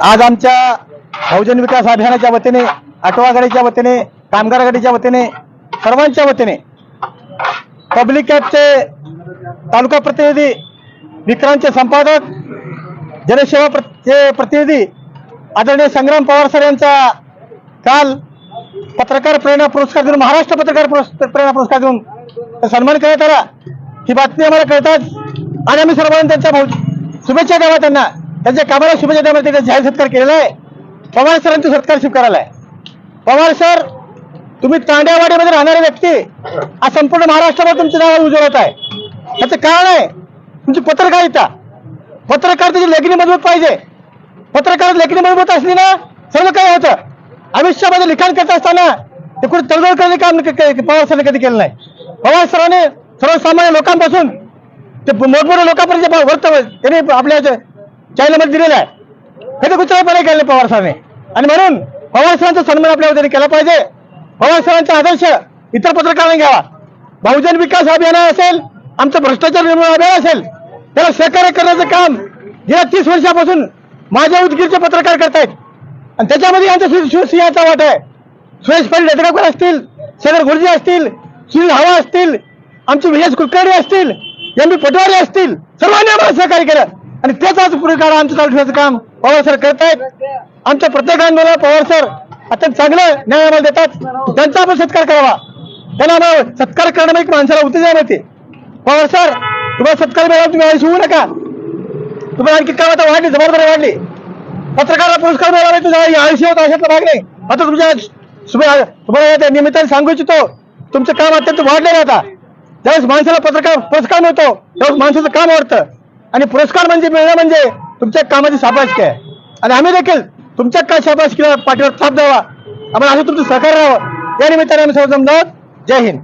आज आमच्या बहुजन विकास अभियानाच्या वतीने आठवा आघाडीच्या वतीने कामगार आघाडीच्या वतीने सर्वांच्या वतीने पब्लिक कॅबचे तालुका प्रतिनिधी विक्रांतचे संपादक जनसेवा प्र- प्रतिनिधी आदरणीय संग्राम पवार सर यांचा काल पत्रकार प्रेरणा पुरस्कार देऊन महाराष्ट्र पत्रकार प्रेरणा पुरस्कार देऊन सन्मान करण्यात आला. ही बातमी आम्हाला कळतात आणि आम्ही सर्वांनी त्यांच्या भाऊ शुभेच्छा द्यावा त्यांना. त्यांच्या कामाला शुभेच्छा द्यावा त्यांचा जाहीर सत्कार केलेला आहे. पवार सरांचा सत्कार स्वीकारायला आहे. पवार सर तुम्ही तांड्यावाडीमध्ये राहणारे व्यक्ती आज संपूर्ण महाराष्ट्रामध्ये तुमचं नाव उजळत आहे. याचं कारण आहे तुमची पत्रकारिता. पत्रकारितेची लेखणी मजबूत पाहिजे. पत्रकार लेखणी मजबूत असली ना सर्व काही होतं. आयुष्यामध्ये लिखाण करत असताना ते कुठे तळजोड करणे काम पवार सरांनी कधी केलं नाही. पवार सरांनी सर्वसामान्य लोकांपासून ते मोठमोठ्या लोकांपर्यंत जे त्याने त्यांनी आपल्या चॅनलमध्ये दिलेलं आहे. कधी कुठल्यापणे केलं नाही पवार सरांनी आणि म्हणून पवार सरांचा सन्मान आपल्या वतीने केला पाहिजे. पवार सरांचा आदर्श इतर पत्रकारांनी घ्यावा. बहुजन विकास अभियान असेल आमचं भ्रष्टाचार निर्मूलन अभियान असेल त्याला सहकार्य करण्याचं काम गेल्या तीस वर्षापासून माझ्या उदगीरचे पत्रकार करतायत. आणि त्याच्यामध्ये आमचा शिवसिंहाचा वाट आहे. सुरेश पाटील यड्रावकर असतील शेखर गुरुजी असतील सुनील हवा असतील आमचे विजय कुलकर्णी असतील यांनी पटवारी असतील. सर्वांनी आम्हाला सहकार्य केलं. आणि त्याच आज पुढे आमचं चालू ठेवायचं काम. पवार सर करतायत. आमच्या प्रत्येक आंदोलनाला पवार सर अत्यंत चांगलं न्याय आम्हाला देतात. त्यांचा आपण सत्कार करावा. त्यांना आम्हाला सत्कार करणं एक माणसाला उत्तेजन मिळते. पवार सर तुम्हाला सत्कार मिळाला तुम्ही आयुष्य होऊ नका. तुम्हाला आणखी काय आता वाढली जबाबदारी वाढली. पत्रकाराला पुरस्कार मिळाला तुझा आयुष्य होता अशातला भाग नाही. आता तुमच्या तुम्हाला निमित्ताने सांगू इच्छितो. तुमचं काम अत्यंत वाढलेलं आता. ज्यावेळेस माणसाला पत्रकार पुरस्कार मिळतो त्यावेळेस माणसाचं काम आवडतं आणि पुरस्कार म्हणजे मिळणं म्हणजे तुमच्या कामाची शाबासकी आहे. आणि आम्ही देखील तुमच्या काय शाबासकीला पाठीवर थाप द्यावा. आम्हाला असं तुमचं सहकार्य राहावं. या निमित्ताने आम्ही सर्व जमलो जय हिंद.